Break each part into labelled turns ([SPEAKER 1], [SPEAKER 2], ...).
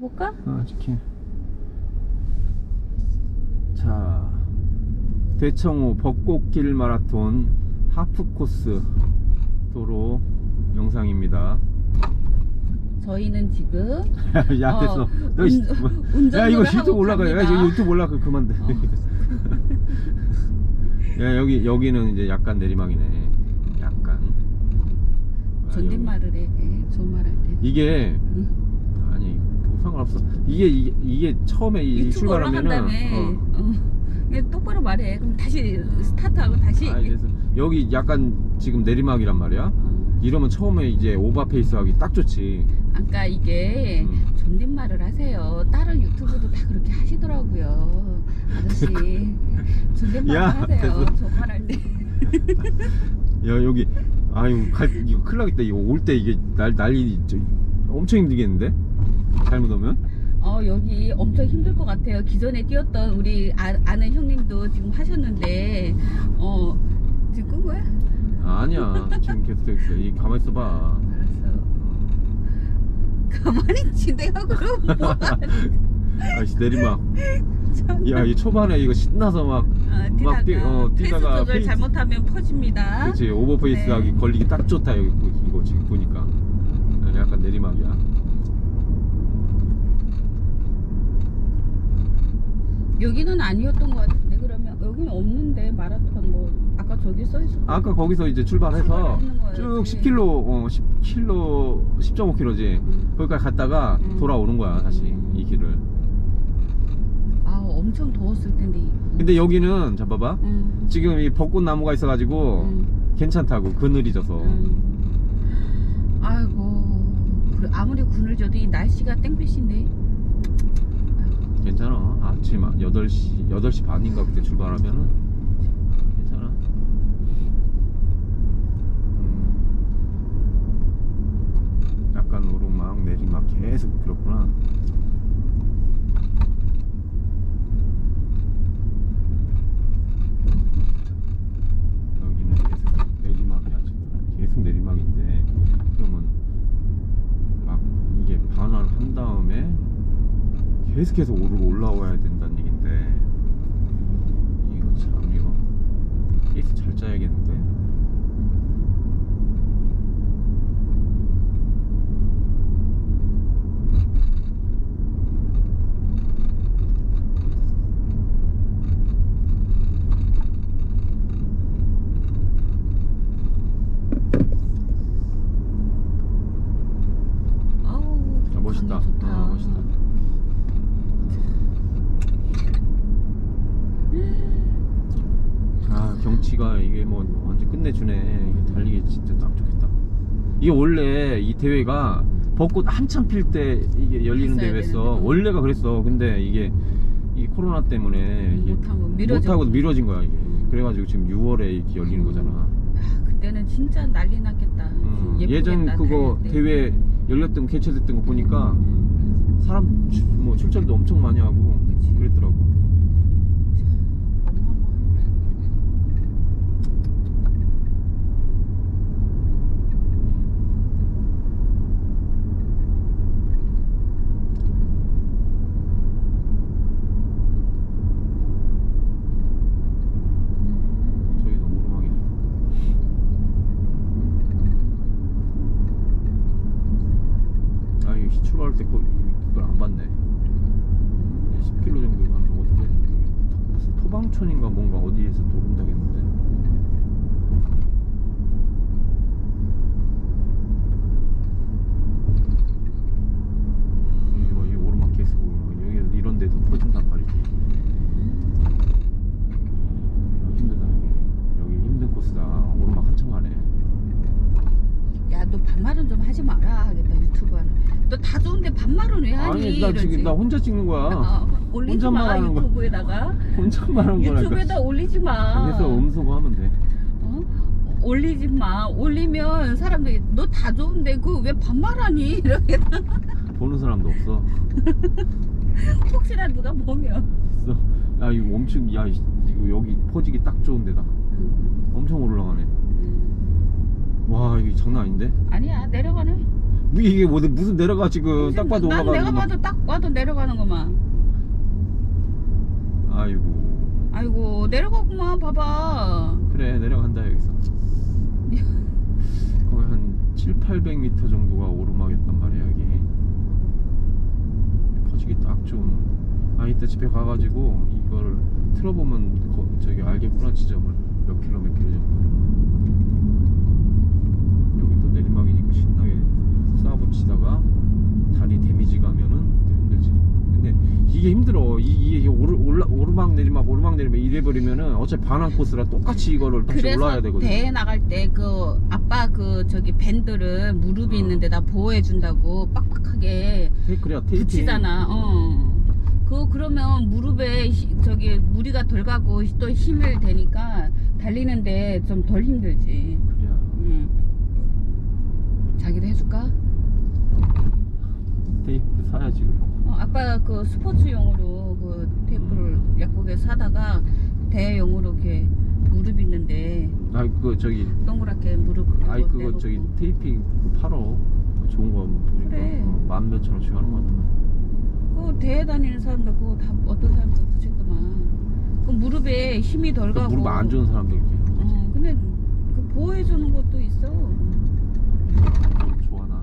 [SPEAKER 1] 볼까?
[SPEAKER 2] 아, 치킨. 자, 대청호 벚꽃길 마라톤 하프 코스 도로 영상입니다.
[SPEAKER 1] 저희는 지금
[SPEAKER 2] 야,
[SPEAKER 1] 어,
[SPEAKER 2] 됐어. 너,
[SPEAKER 1] 운-
[SPEAKER 2] 씨,
[SPEAKER 1] 운전을
[SPEAKER 2] 야, 이거 유튜브 올라가. 야. 이거 유튜브 올라가. 그만 돼. 야, 여기, 여기는 이제 약간 내리막이네. 약간. 아,
[SPEAKER 1] 존댓말을 해. 네, 좋은 말할 때.
[SPEAKER 2] 이게,
[SPEAKER 1] 응.
[SPEAKER 2] 상관없어. 이게, 이게, 이게 처음에 이
[SPEAKER 1] 유튜브
[SPEAKER 2] 출발하면은.
[SPEAKER 1] 올라간다며.
[SPEAKER 2] 어.
[SPEAKER 1] 어. 똑바로 말해. 그럼 다시 스타트하고 다시.
[SPEAKER 2] 아, 그래서 여기 약간 지금 내리막이란 말이야.
[SPEAKER 1] 어.
[SPEAKER 2] 이러면 처음에 이제 오버페이스 하기 딱 좋지.
[SPEAKER 1] 아까 이게
[SPEAKER 2] 음.
[SPEAKER 1] 존댓말을 하세요. 다른 유튜브도 다 그렇게 하시더라고요. 아저씨 존댓말
[SPEAKER 2] 야,
[SPEAKER 1] 하세요.
[SPEAKER 2] 됐어.
[SPEAKER 1] 저말 할 때.
[SPEAKER 2] 야 여기 아유 갈, 이거 큰일 나겠다. 이거 올 때 이게 날 난리 저, 엄청 힘들겠는데? 잘못 오면?
[SPEAKER 1] 어 여기 엄청 힘들 것 같아요. 기존에 뛰었던 우리 아, 아는 형님도 지금 하셨는데 어 지금 끈 거야?
[SPEAKER 2] 아, 아니야 지금 계속 되고 있어. 이 가만 있어 봐.
[SPEAKER 1] 알았어. 가만히 그럼 뭐
[SPEAKER 2] 아씨 내리막. 야 이 초반에 이거 신나서 막
[SPEAKER 1] 아,
[SPEAKER 2] 막 뛰- 어,
[SPEAKER 1] 페이스
[SPEAKER 2] 뛰다가
[SPEAKER 1] 조절
[SPEAKER 2] 페이스-
[SPEAKER 1] 잘못하면 퍼집니다.
[SPEAKER 2] 그렇지 오버페이스
[SPEAKER 1] 네.
[SPEAKER 2] 하기 걸리기 딱 좋다 여기 보- 이거 지금 보니까 약간 내리막이야.
[SPEAKER 1] 여기는 아니었던 것 같은데 그러면 여기는 없는데 마라톤 뭐 아까 저기 써 있어.
[SPEAKER 2] 아까 거기서 이제 출발해서
[SPEAKER 1] 출발하는 거예요,
[SPEAKER 2] 쭉
[SPEAKER 1] 지금.
[SPEAKER 2] 10km, 어, 10km, 10.5km지.
[SPEAKER 1] 음.
[SPEAKER 2] 거기까지 갔다가
[SPEAKER 1] 음.
[SPEAKER 2] 돌아오는 거야, 다시
[SPEAKER 1] 음.
[SPEAKER 2] 이 길을.
[SPEAKER 1] 아 엄청 더웠을 텐데.
[SPEAKER 2] 근데 여기는 잡아봐.
[SPEAKER 1] 음.
[SPEAKER 2] 지금 이 벚꽃 나무가 있어가지고
[SPEAKER 1] 음.
[SPEAKER 2] 괜찮다고 그늘이 져서.
[SPEAKER 1] 음. 아이고 그래, 아무리 군을 져도 이 날씨가 땡볕인데.
[SPEAKER 2] 괜찮아. 아침 8시, 8시 반인가 그때 출발하면은 괜찮아. 음. 약간 오르막, 내리막 계속 그렇구나. 여기는 계속 내리막이야 지금. 계속 내리막인데 그러면 막 이게 반환을 한 다음에 계속해서 오르고 올라와야 된다는 얘긴데. 이거 참 이거 케이스 잘 짜야겠는데.
[SPEAKER 1] 아우
[SPEAKER 2] 아, 멋있다. 아, 멋있다 아 경치가 이게 뭐 완전 끝내주네 이게 달리기 진짜 딱 좋겠다 이게 원래 이 대회가 벚꽃 한참 필 때 이게 열리는
[SPEAKER 1] 했어야
[SPEAKER 2] 대회였어
[SPEAKER 1] 되는데.
[SPEAKER 2] 원래가 그랬어 근데 이게 이 코로나 때문에 이게
[SPEAKER 1] 못하고 미뤄져.
[SPEAKER 2] 못하고 미뤄진 거야 이게
[SPEAKER 1] 음.
[SPEAKER 2] 그래가지고 지금 6월에 이렇게 열리는 거잖아
[SPEAKER 1] 아, 그때는 진짜 난리 났겠다.
[SPEAKER 2] 음,
[SPEAKER 1] 예쁘겠다,
[SPEAKER 2] 예전 그거
[SPEAKER 1] 때.
[SPEAKER 2] 대회 열렸던 거 개최됐던 거 보니까
[SPEAKER 1] 음.
[SPEAKER 2] 사람 출- 뭐 출전도 엄청 많이 하고. 그랬더라고
[SPEAKER 1] 어마어마하다.
[SPEAKER 2] 저기도 오르막이네 아 이거 출발할 때 거- 이걸 안 봤네 10km 정도 가면 어떻게 무슨 토방촌인가 뭔가 어디에서 도른다겠는데 이거 이 오르막 계속 오르막 여기 이런 데서 퍼진단 말이지 여기 힘들다 여기 여기 힘든 코스다 오르막 한참 하네
[SPEAKER 1] 야, 너 반말은 좀 하지 마라 하겠다 유튜브 하는. 좋은데 반말은 왜 하니?
[SPEAKER 2] 아니 나
[SPEAKER 1] 이러지.
[SPEAKER 2] 나 혼자 찍는 거야
[SPEAKER 1] 어, 올리지
[SPEAKER 2] 혼잣말
[SPEAKER 1] 마
[SPEAKER 2] 하는 거야.
[SPEAKER 1] 유튜브에다가
[SPEAKER 2] 혼잣말 하는 거라니까
[SPEAKER 1] 유튜브에다 올리지 마.
[SPEAKER 2] 그래서 음소거 하면 돼
[SPEAKER 1] 어? 올리지 마. 올리면 사람들이 너 다 좋은데 그 왜 반말하니? 이렇게
[SPEAKER 2] 보는 사람도 없어
[SPEAKER 1] 혹시나 누가 보면.
[SPEAKER 2] 야 이거 엄청 야 이- 이거 여기 퍼지기 딱 좋은 데다 엄청 올라가네 와 이게 장난 아닌데
[SPEAKER 1] 아니야 내려가네.
[SPEAKER 2] 이게 뭐 무슨 내려가 지금 딱 봐도
[SPEAKER 1] 난
[SPEAKER 2] 올라가는
[SPEAKER 1] 내가
[SPEAKER 2] 거
[SPEAKER 1] 봐도 딱 봐도 내려가는 거만.
[SPEAKER 2] 아이고.
[SPEAKER 1] 아이고 내려가구만 봐봐.
[SPEAKER 2] 그래 내려간다 여기서. 거의 한 7, 800m 정도가 오르막이었단 말이야 여기. 퍼지기 딱 좋은. 아 이따 집에 가가지고 이거를 틀어보면 거, 저기 알겠구나 지점을. 몇 킬로 몇 킬로 정도를 여기 또 내리막이니까 신나게 쏴붙이다가 다리 데미지 가면은 또 힘들지 근데 이게 힘들어 이, 이게 오르, 올라, 오르막 내리막 오르막 내리막 이래버리면은 어차피 반환 코스라 똑같이 이거를 다시 올라야 되거든
[SPEAKER 1] 대회 나갈 때 그 아빠 그 저기 밴드를 무릎이
[SPEAKER 2] 어.
[SPEAKER 1] 있는데 나 보호해 준다고 빡빡하게
[SPEAKER 2] 테이크야 테이프
[SPEAKER 1] 붙이잖아. 어. 그 그러면 무릎에 히- 저기 무리가 덜 가고 또 힘을 대니까 달리는데 좀 덜 힘들지.
[SPEAKER 2] 그래야
[SPEAKER 1] 응. 자기도 해줄까?
[SPEAKER 2] 테이프 사야지.
[SPEAKER 1] 어, 아빠 그 스포츠용으로 그 테이프를 약국에 사다가 대용으로 이렇게 무릎 있는데
[SPEAKER 2] 아이 그거 저기
[SPEAKER 1] 동그랗게 무릎
[SPEAKER 2] 아이 그거
[SPEAKER 1] 내놓고.
[SPEAKER 2] 저기 테이핑 그거 팔어. 좋은 거 보니까.
[SPEAKER 1] 그래.
[SPEAKER 2] 어, 만 몇천 원씩 하는 거 같아
[SPEAKER 1] 그 대회 다니는 사람들 그거 다 어떤 사람들 붙였더만. 그 무릎에 힘이
[SPEAKER 2] 덜그
[SPEAKER 1] 가고
[SPEAKER 2] 무릎 안 좋은 사람들 거지
[SPEAKER 1] 어, 근데 그 보호해 주는 것도 있어
[SPEAKER 2] 좋아 나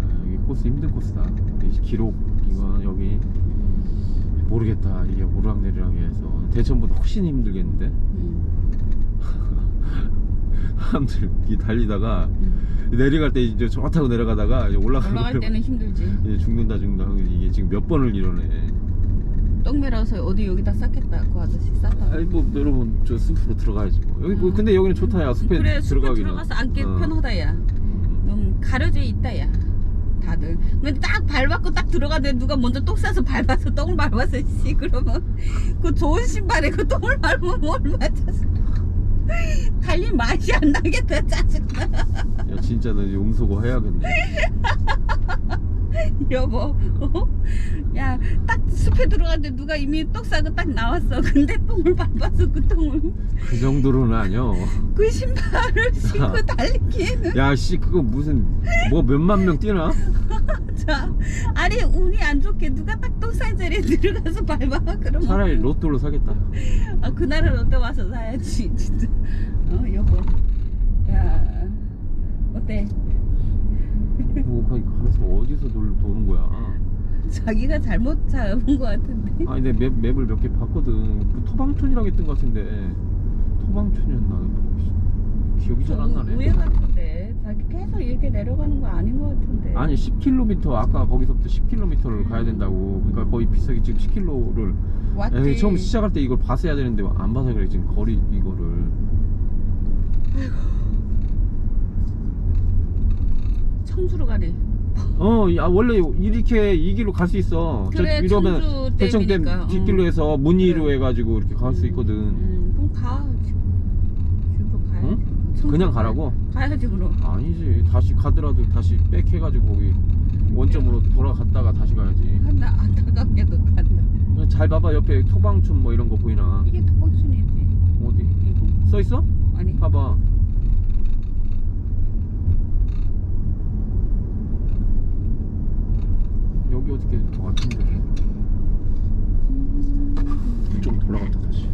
[SPEAKER 2] 아, 여기 코스 힘든 코스다. 이 기록 이거 여기 모르겠다. 이게 오르락내리락해서 대천보다 훨씬 힘들겠는데?
[SPEAKER 1] 음,
[SPEAKER 2] 사람들 이 달리다가
[SPEAKER 1] 음.
[SPEAKER 2] 내려갈 때 이제 저 타고 내려가다가 이제
[SPEAKER 1] 올라갈 때는 힘들지.
[SPEAKER 2] 이제 죽는다 죽는다 하고 이게 지금 몇 번을 이러네.
[SPEAKER 1] 똥매라서 어디 여기다 쌌겠다 그 아저씨 쌌다.
[SPEAKER 2] 아니 뭐 여러분 저 숲으로 들어가야지 뭐. 여기 뭐
[SPEAKER 1] 음.
[SPEAKER 2] 근데 여기는 좋다 야. 숲에
[SPEAKER 1] 그래 숲에
[SPEAKER 2] 들어가기는.
[SPEAKER 1] 들어가서 앉기
[SPEAKER 2] 어.
[SPEAKER 1] 편하다 야.
[SPEAKER 2] 음.
[SPEAKER 1] 음, 가려져 있다 야 다들. 근데 딱 밟았고 딱 들어가는데 누가 먼저 똥 싸서 밟아서 똥을 밟았어 씨 그러면 그 좋은 신발에 그 똥을 밟으면 뭘 맞았어. 달린 맛이 안 나겠다 짜증나.
[SPEAKER 2] 야 진짜 너 용서고 해야겠네
[SPEAKER 1] 여보. 어? 야딱 숲에 들어갔는데 누가 이미 똥 싸고 딱 나왔어. 근데 똥을 밟아서 그 똥을.
[SPEAKER 2] 그 정도로는 아니여
[SPEAKER 1] 그 신발을 신고 달리기에는.
[SPEAKER 2] 야씨 그거 무슨 뭐 몇만 명 뛰나?
[SPEAKER 1] 자 아니 운이 안 좋게 누가 딱똥 싼 자리에 들어가서 밟아? 그러면
[SPEAKER 2] 차라리 로또로 사겠다.
[SPEAKER 1] 아 그날은 롯데 와서 사야지 진짜. 어 여보. 야 어때
[SPEAKER 2] 뭐 거기 가면서 어디서 돌, 도는 거야?
[SPEAKER 1] 자기가 잘못 잡은 것 같은데?
[SPEAKER 2] 아니 내 맵, 맵을 몇 개 봤거든. 그 토방촌이라고 했던 것 같은데. 토방촌이었나? 뭐, 기억이 잘안 나네.
[SPEAKER 1] 우회 같은데. 자기 계속 이렇게 내려가는 거 아닌 것 같은데.
[SPEAKER 2] 아니 10km 아까 거기서부터 10km를 가야
[SPEAKER 1] 음.
[SPEAKER 2] 된다고. 그러니까 거의 비싸게 지금 10km를.
[SPEAKER 1] 왔지.
[SPEAKER 2] 처음 시작할 때 이걸 봤어야 되는데 안 봐서 그래 지금 거리 이거를
[SPEAKER 1] 청주로 가네.
[SPEAKER 2] 어 야, 원래 이렇게 이 길로 갈 수 있어.
[SPEAKER 1] 그래 청주
[SPEAKER 2] 대청댐
[SPEAKER 1] 댐이니까.
[SPEAKER 2] 뒷길로 해서 문의로
[SPEAKER 1] 그래.
[SPEAKER 2] 해가지고 이렇게 갈 수 있거든.
[SPEAKER 1] 음, 그럼 가. 지금 가야지
[SPEAKER 2] 응? 그냥
[SPEAKER 1] 가야-
[SPEAKER 2] 가라고?
[SPEAKER 1] 가야지 그럼.
[SPEAKER 2] 아니지. 다시 가더라도 다시 백 해가지고 거기 원점으로 돌아갔다가 다시 가야지.
[SPEAKER 1] 간다. 안타깝게도 간다.
[SPEAKER 2] 잘 봐봐. 옆에 토방촌 뭐 이런 거 보이나?
[SPEAKER 1] 이게 토박순이지.
[SPEAKER 2] 어디?
[SPEAKER 1] 이거?
[SPEAKER 2] 써 있어?
[SPEAKER 1] 아니.
[SPEAKER 2] 봐봐 여기 어떻게 더 같은데. 좀 돌아갔다 다시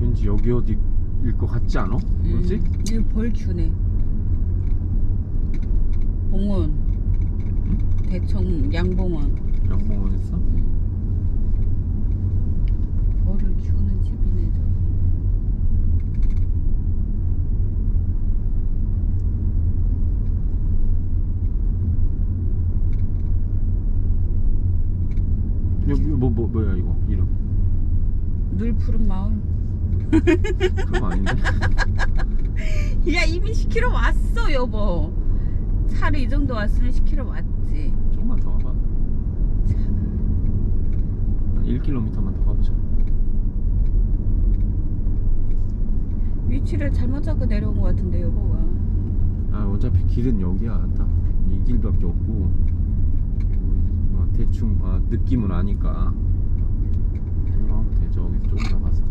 [SPEAKER 2] 왠지 여기 어디일 것 같지 않아? 뭐지?
[SPEAKER 1] 음, 이거 벌주네 봉원 대청 양봉원
[SPEAKER 2] 양봉원 했어?
[SPEAKER 1] 벌을 키우는 집이네 저기.
[SPEAKER 2] 여기 뭐, 뭐 뭐야 이거? 이름?
[SPEAKER 1] 늘 푸른 마을
[SPEAKER 2] 그런 거 아닌데?
[SPEAKER 1] 야 이미 10km 왔어 여보 차를 이 정도 왔으면 10km 왔지
[SPEAKER 2] 조금만 더 와봐. 한 1km만 더 가보자.
[SPEAKER 1] 위치를 잘못 잡고 내려온 것 같은데 여보가
[SPEAKER 2] 아 어차피 길은 여기야. 딱 이 길밖에 없고 뭐 대충 봐 느낌은 아니까. 그럼 돼 저기 조금 더 가서.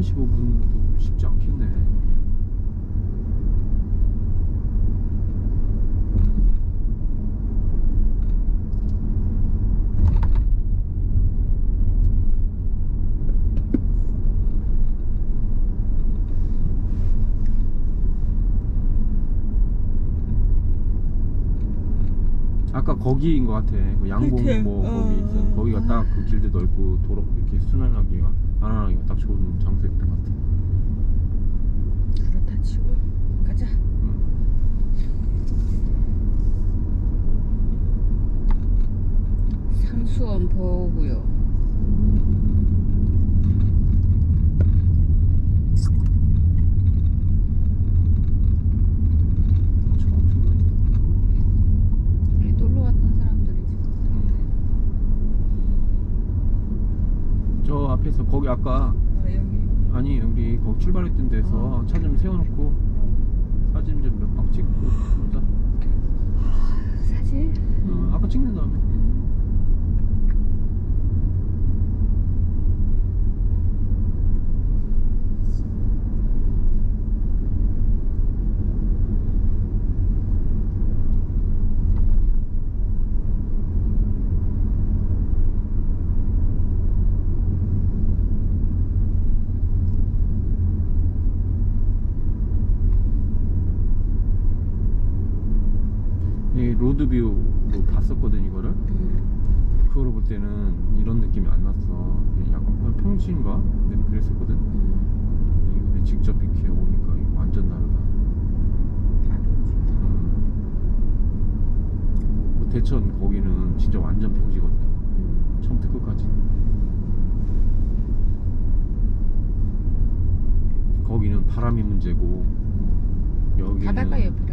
[SPEAKER 2] 35분도 쉽지 않겠네. 거기인 것 같아. 그 양봉
[SPEAKER 1] 그치.
[SPEAKER 2] 뭐
[SPEAKER 1] 어,
[SPEAKER 2] 거기 있어.
[SPEAKER 1] 어,
[SPEAKER 2] 거기가
[SPEAKER 1] 어.
[SPEAKER 2] 딱그 길도 넓고 도로 이렇게 순환하기가 안전하기가 딱 좋은 장소였던 것 같아.
[SPEAKER 1] 그렇다 치고 가자
[SPEAKER 2] 응.
[SPEAKER 1] 상수원 보고요
[SPEAKER 2] 차 엄청 다닌다.
[SPEAKER 1] 여기 놀러 왔던 사람들이 지금
[SPEAKER 2] 응. 저 거기 아까
[SPEAKER 1] 아, 여기
[SPEAKER 2] 아니 우리 거기 출발했던 데서
[SPEAKER 1] 어.
[SPEAKER 2] 차좀 세워놓고 사진 좀 몇 방 찍고 그러자.
[SPEAKER 1] 사진
[SPEAKER 2] 어, 아까 찍는 다음에. 이 로드뷰로 봤었거든 이거를.
[SPEAKER 1] 음.
[SPEAKER 2] 그거를 볼 때는 이런 느낌이 안 났어. 약간 평지인가? 네, 그랬었거든.
[SPEAKER 1] 음.
[SPEAKER 2] 근데 직접 이렇게 오니까 이거 완전 다르다. 음. 뭐 대천 거기는 진짜 완전 평지거든.
[SPEAKER 1] 음.
[SPEAKER 2] 처음부터 끝까지. 거기는 바람이 문제고 여기는
[SPEAKER 1] 바닷가 옆이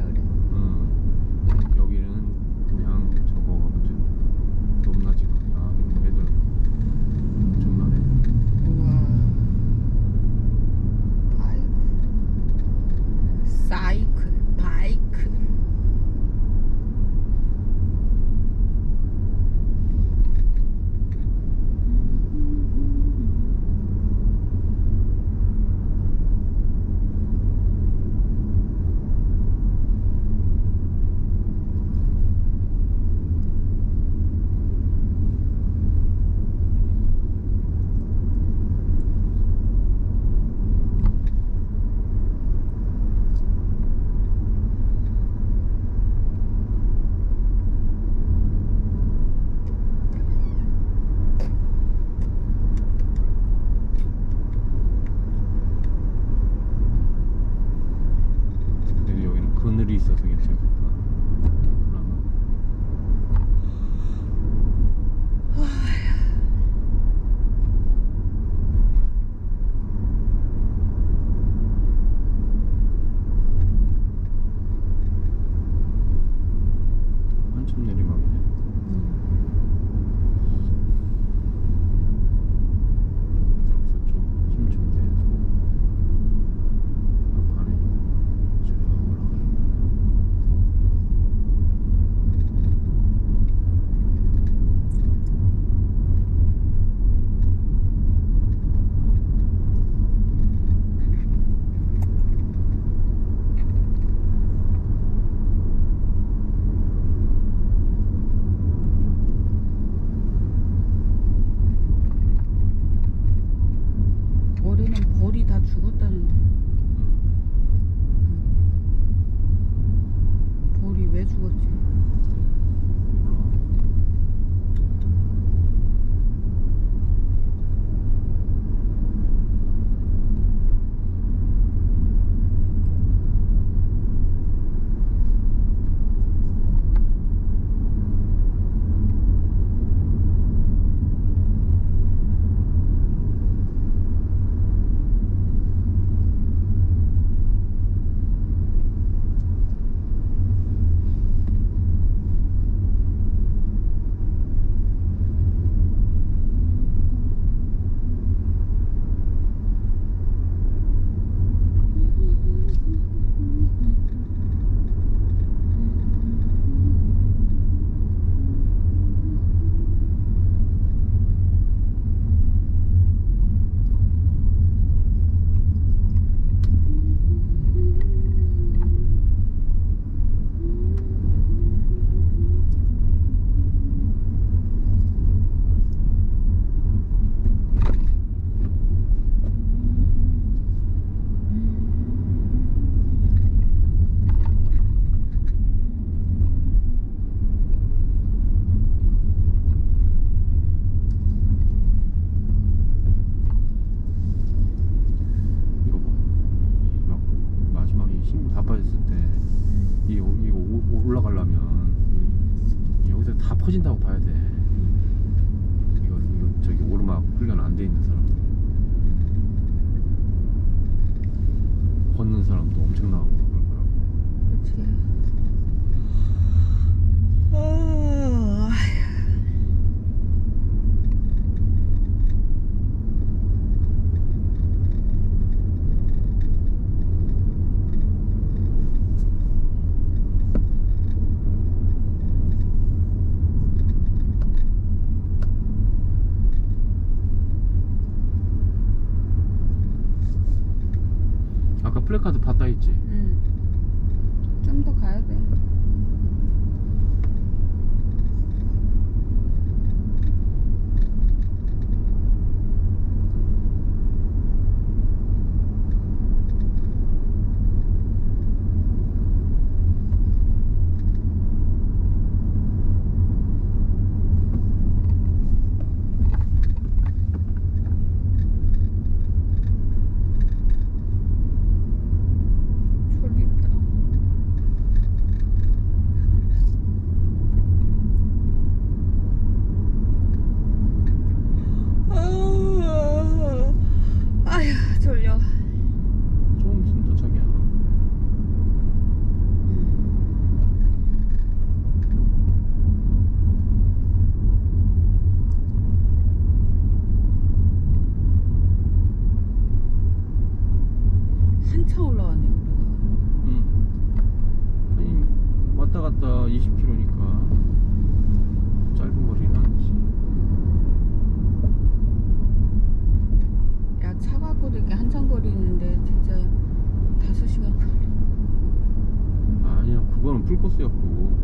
[SPEAKER 2] 코스였고.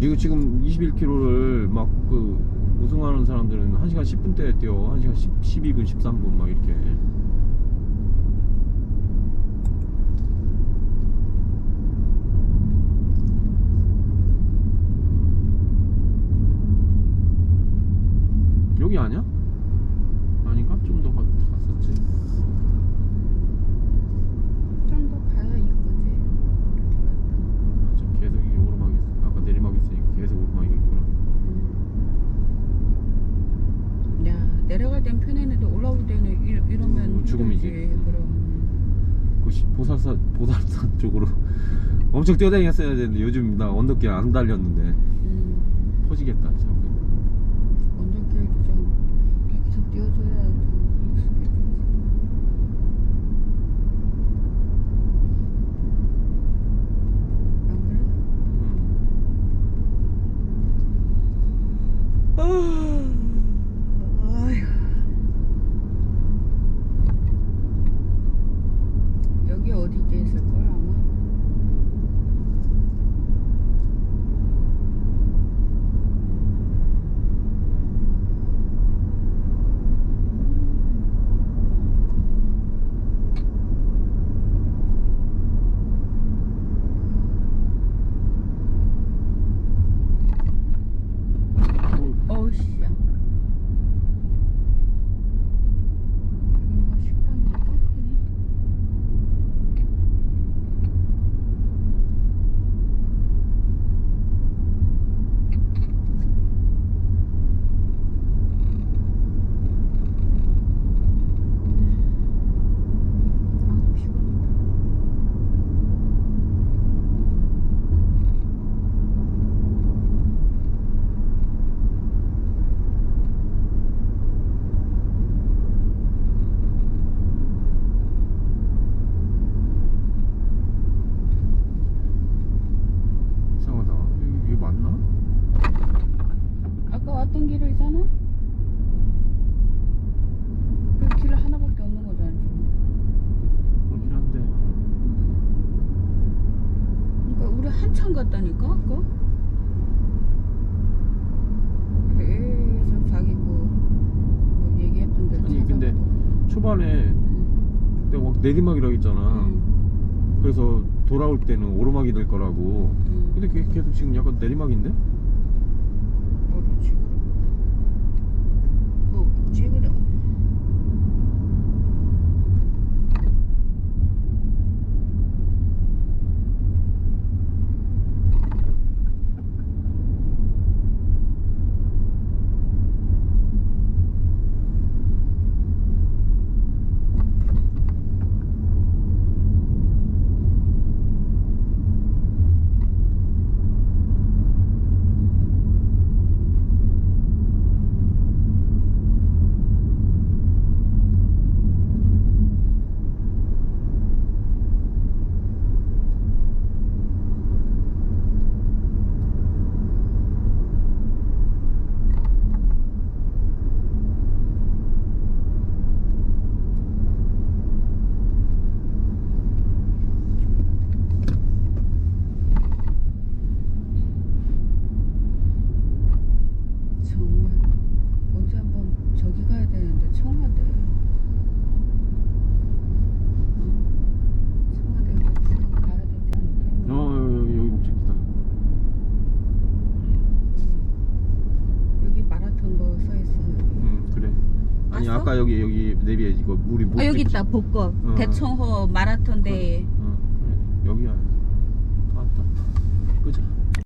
[SPEAKER 2] 이거 지금 21km를 막 그 우승하는 사람들은 1시간 10분대에 뛰어. 1시간 10, 12분 13분 막 이렇게. 땐 편했는데 올라올 때는 이, 이러면
[SPEAKER 1] 음, 죽음이지.
[SPEAKER 2] 힘들지, 그럼
[SPEAKER 1] 그 시- 보살산 보살산 쪽으로 엄청 뛰어다녔어야 되는데 요즘 나 언덕길 안 달렸는데
[SPEAKER 2] 음,
[SPEAKER 1] 퍼지겠다 참. 막 내리막이라고 했잖아.
[SPEAKER 2] 응.
[SPEAKER 1] 그래서 돌아올 때는 오르막이 될 거라고.
[SPEAKER 2] 응.
[SPEAKER 1] 근데 그게 계속 지금 약간 내리막인데? 아까 여기 여기 내비에 이거 물이
[SPEAKER 2] 못아 여기 있다 복거
[SPEAKER 1] 어.
[SPEAKER 2] 대청호 마라톤 대회.
[SPEAKER 1] 어, 어, 여기야. 어, 맞다. 끄자.